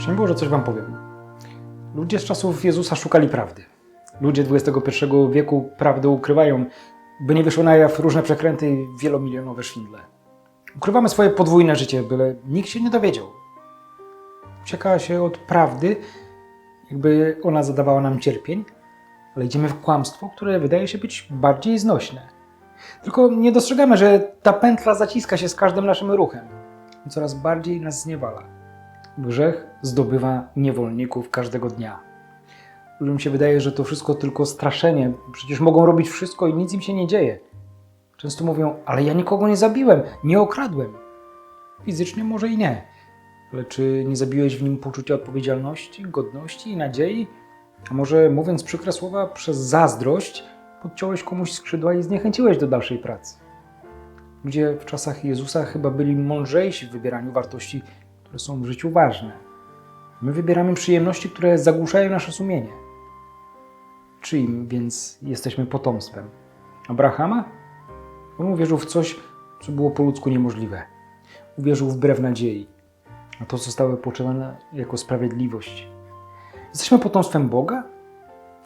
Szczęść Boże, coś Wam powiem. Ludzie z czasów Jezusa szukali prawdy. Ludzie XXI wieku prawdę ukrywają, by nie wyszło na jaw różne przekręty i wielomilionowe szwindle. Ukrywamy swoje podwójne życie, byle nikt się nie dowiedział. Ucieka się od prawdy, jakby ona zadawała nam cierpień, ale idziemy w kłamstwo, które wydaje się być bardziej znośne. Tylko nie dostrzegamy, że ta pętla zaciska się z każdym naszym ruchem. Coraz bardziej nas zniewala. Grzech zdobywa niewolników każdego dnia. Ludziom się wydaje, że to wszystko tylko straszenie. Przecież mogą robić wszystko i nic im się nie dzieje. Często mówią, ale ja nikogo nie zabiłem, nie okradłem. Fizycznie może i nie, ale czy nie zabiłeś w nim poczucia odpowiedzialności, godności i nadziei? A może mówiąc przykre słowa, przez zazdrość podciąłeś komuś skrzydła i zniechęciłeś do dalszej pracy? Ludzie w czasach Jezusa chyba byli mądrzejsi w wybieraniu wartości, które są w życiu ważne. My wybieramy przyjemności, które zagłuszają nasze sumienie. Czyim więc jesteśmy potomstwem? Abrahama? On uwierzył w coś, co było po ludzku niemożliwe. Uwierzył wbrew nadziei, a to zostało poczynione jako sprawiedliwość. Jesteśmy potomstwem Boga?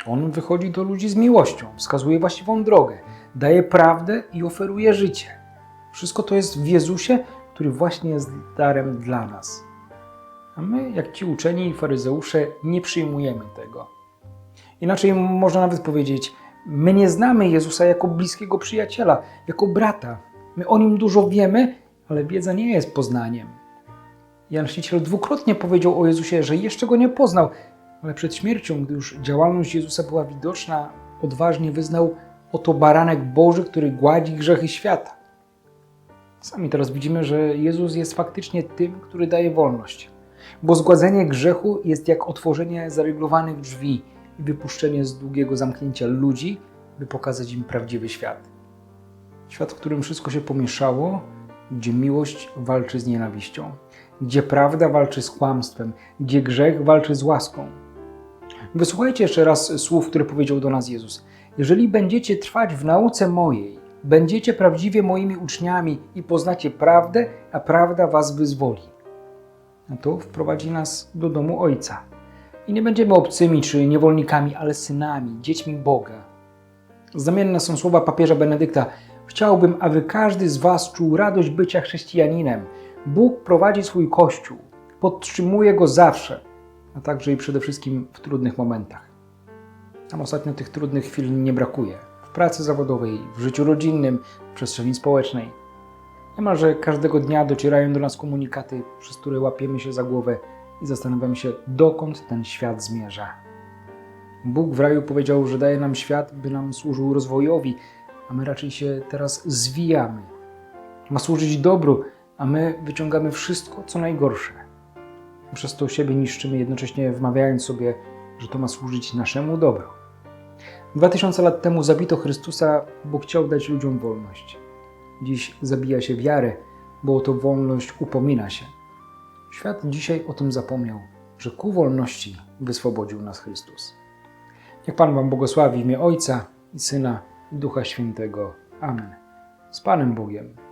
On wychodzi do ludzi z miłością, wskazuje właściwą drogę, daje prawdę i oferuje życie. Wszystko to jest w Jezusie, który właśnie jest darem dla nas. A my, jak ci uczeni i faryzeusze, nie przyjmujemy tego. Inaczej można nawet powiedzieć, my nie znamy Jezusa jako bliskiego przyjaciela, jako brata. My o nim dużo wiemy, ale wiedza nie jest poznaniem. Jan Chrzciciel dwukrotnie powiedział o Jezusie, że jeszcze go nie poznał, ale przed śmiercią, gdy już działalność Jezusa była widoczna, odważnie wyznał: Oto baranek Boży, który gładzi grzechy świata. Sami teraz widzimy, że Jezus jest faktycznie tym, który daje wolność. Bo zgładzenie grzechu jest jak otworzenie zaryglowanych drzwi i wypuszczenie z długiego zamknięcia ludzi, by pokazać im prawdziwy świat. Świat, w którym wszystko się pomieszało, gdzie miłość walczy z nienawiścią, gdzie prawda walczy z kłamstwem, gdzie grzech walczy z łaską. Wysłuchajcie jeszcze raz słów, które powiedział do nas Jezus. Jeżeli będziecie trwać w nauce mojej, będziecie prawdziwie moimi uczniami i poznacie prawdę, a prawda was wyzwoli. A to wprowadzi nas do domu Ojca. I nie będziemy obcymi czy niewolnikami, ale synami, dziećmi Boga. Znamienne są słowa papieża Benedykta. Chciałbym, aby każdy z Was czuł radość bycia chrześcijaninem. Bóg prowadzi swój Kościół, podtrzymuje go zawsze, a także i przede wszystkim w trudnych momentach. Nam ostatnio tych trudnych chwil nie brakuje. Pracy zawodowej, w życiu rodzinnym, w przestrzeni społecznej. Niemalże każdego dnia docierają do nas komunikaty, przez które łapiemy się za głowę i zastanawiamy się, dokąd ten świat zmierza. Bóg w raju powiedział, że daje nam świat, by nam służył rozwojowi, a my raczej się teraz zwijamy. Ma służyć dobru, a my wyciągamy wszystko, co najgorsze. Przez to siebie niszczymy, jednocześnie wmawiając sobie, że to ma służyć naszemu dobru. Dwa tysiące lat temu zabito Chrystusa, bo chciał dać ludziom wolność. Dziś zabija się wiarę, bo o to wolność upomina się. Świat dzisiaj o tym zapomniał, że ku wolności wyswobodził nas Chrystus. Niech Pan Wam błogosławi w imię Ojca i Syna i Ducha Świętego. Amen. Z Panem Bogiem.